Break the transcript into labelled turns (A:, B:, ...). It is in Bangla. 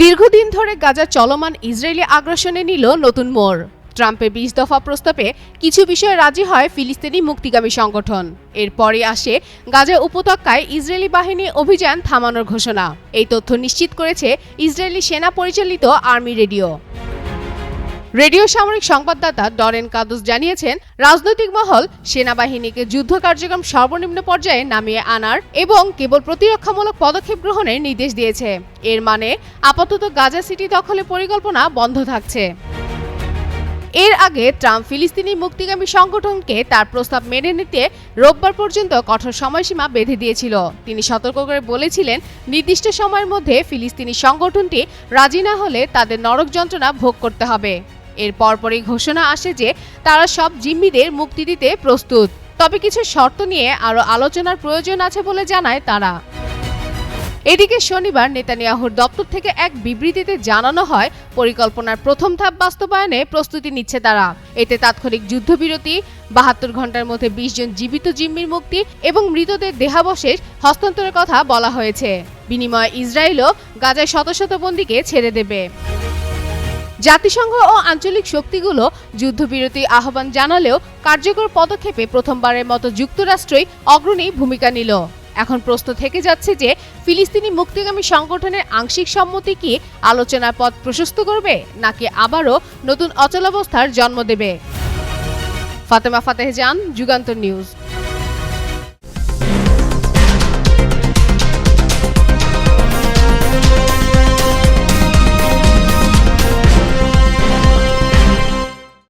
A: দীর্ঘদিন ধরে গাজা চলমান ইসরায়েলি আগ্রাসনে নিল নতুন মোড়। ট্রাম্পের বিশ দফা প্রস্তাবে কিছু বিষয়ে রাজি হয় ফিলিস্তিনি মুক্তিগামী সংগঠন। এরপরে আসে গাজা উপত্যকায় ইসরায়েলি বাহিনী অভিযান থামানোর ঘোষণা। এই তথ্য নিশ্চিত করেছে ইসরায়েলি সেনা পরিচালিত আর্মি রেডিও। রেডিও সামরিক সংবাদদাতা ডরেন কাদুস জানিয়েছেন, রাজনৈতিক মহল সেনাবাহিনীকে যুদ্ধ কার্যক্রম সর্বনিম্ন পর্যায়ে নামিয়ে আনার এবং কেবল প্রতিরক্ষামূলক পদক্ষেপ গ্রহণের নির্দেশ দিয়েছে। এর মানে আপাতত গাজা সিটি দখলের পরিকল্পনা বন্ধ থাকছে। এর আগে ট্রাম্প ফিলিস্তিনি মুক্তিগামী সংগঠনকে তার প্রস্তাব মেনে নিতে রোববার পর্যন্ত কঠোর সময়সীমা বেঁধে দিয়েছিল। তিনি সতর্ক করে বলেছিলেন, নির্দিষ্ট সময়ের মধ্যে ফিলিস্তিনি সংগঠনটি রাজি না হলে তাদের নরক যন্ত্রণা ভোগ করতে হবে। এর পরপরই ঘোষণা আসে যে তারা সব জিম্মিদের মুক্তি দিতে প্রস্তুত। তবে কিছু শর্ত নিয়ে আরও আলোচনার প্রয়োজন আছে বলে জানায় তারা। এদিকে শনিবার নেতানিয়াহুর দপ্তর থেকে এক বিবৃতিতে জানানো হয়, পরিকল্পনার প্রথম ধাপ বাস্তবায়নে প্রস্তুতি নিচ্ছে তারা। এতে তাৎক্ষণিক যুদ্ধবিরতি, বাহাত্তর ঘণ্টার মধ্যে বিশ জন জীবিত জিম্মির মুক্তি এবং মৃতদের দেহাবশেষ হস্তান্তরের কথা বলা হয়েছে। বিনিময়ে ইসরায়েলও গাজায় শত শত বন্দীকে ছেড়ে দেবে। জাতিসংঘ ও আঞ্চলিক শক্তিগুলো যুদ্ধবিরতি আহ্বান জানালেও কার্যকর পদক্ষেপে প্রথমবারের মতো যুক্তরাষ্ট্রই অগ্রণী ভূমিকা নিল। এখন প্রশ্ন থেকে যাচ্ছে যে, ফিলিস্তিনি মুক্তিগামী সংগঠনের আংশিক সম্মতি কি আলোচনার পথ প্রশস্ত করবে, নাকি আবারও নতুন অচলাবস্থার জন্ম দেবে? ফাতেমা ফাতেহ জান, যুগান্তর নিউজ।